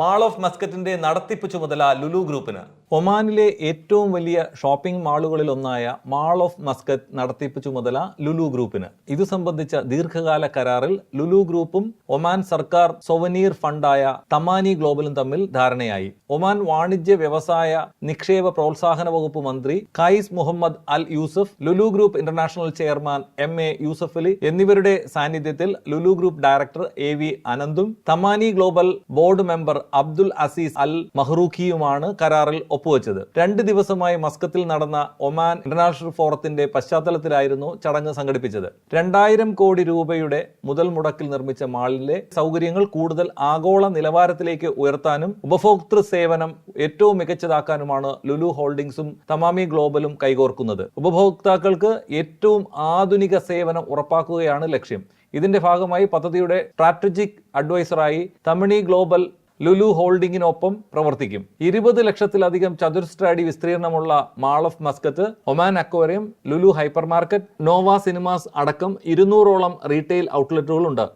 Mall of മസ്കറ്റിന്റെ നടത്തിപ്പ് ചുമതല ലുലു ഗ്രൂപ്പിന്. ഒമാനിലെ ഏറ്റവും വലിയ ഷോപ്പിംഗ് മാളുകളിൽ ഒന്നായ മാൾ ഓഫ് മസ്കറ്റ് നടത്തിപ്പ് ചുമതല ലുലു ഗ്രൂപ്പിന്. ഇത് സംബന്ധിച്ച ദീർഘകാല കരാറിൽ ലുലു ഗ്രൂപ്പും ഒമാൻ സർക്കാർ സൊവനീർ ഫണ്ടായ തമാനി ഗ്ലോബലും തമ്മിൽ ധാരണയായി. ഒമാൻ വാണിജ്യ വ്യവസായ നിക്ഷേപ പ്രോത്സാഹന വകുപ്പ് മന്ത്രി Qais Mohammed Al Yousef Lulu group international chairman M A Yusuff Ali എന്നിവരുടെ സാന്നിധ്യത്തിൽ Lulu group director A V അനന്തും Tamani global board member Abdul Aziz Al മഹ്റൂഖിയുമാണ് കരാറിൽ ഒപ്പുവെച്ചത്. രണ്ട് ദിവസമായി മസ്കത്തിൽ നടന്ന ഒമാൻ ഇന്റർനാഷണൽ ഫോറത്തിന്റെ പശ്ചാത്തലത്തിലായിരുന്നു ചടങ്ങ് സംഘടിപ്പിച്ചത്. രണ്ടായിരം കോടി രൂപയുടെ മുതൽ മുടക്കിൽ നിർമ്മിച്ച മാളിലെ സൗകര്യങ്ങൾ കൂടുതൽ ആഗോള നിലവാരത്തിലേക്ക് ഉയർത്താനും ഉപഭോക്തൃ സേവനം ഏറ്റവും മികച്ചതാക്കാനുമാണ് ലുലു ഹോൾഡിംഗ്സും തമാമി ഗ്ലോബലും കൈകോർക്കുന്നത്. ഉപഭോക്താക്കൾക്ക് ഏറ്റവും ആധുനിക സേവനം ഉറപ്പാക്കുകയാണ് ലക്ഷ്യം. ഇതിന്റെ ഭാഗമായി പദ്ധതിയുടെ സ്ട്രാറ്റജിക് അഡ്വൈസറായി തമിണി ഗ്ലോബൽ ലുലു ഹോൾഡിംഗിനൊപ്പം പ്രവർത്തിക്കും. ഇരുപത് ലക്ഷത്തിലധികം ചതുരശ്ര അടി വിസ്തീർണമുള്ള mall of Muscat Oman aquarium Lulu hypermarket Novo cinemas അടക്കം ഇരുന്നൂറോളം റീറ്റെയിൽ ഔട്ട്ലെറ്റുകളുണ്ട്.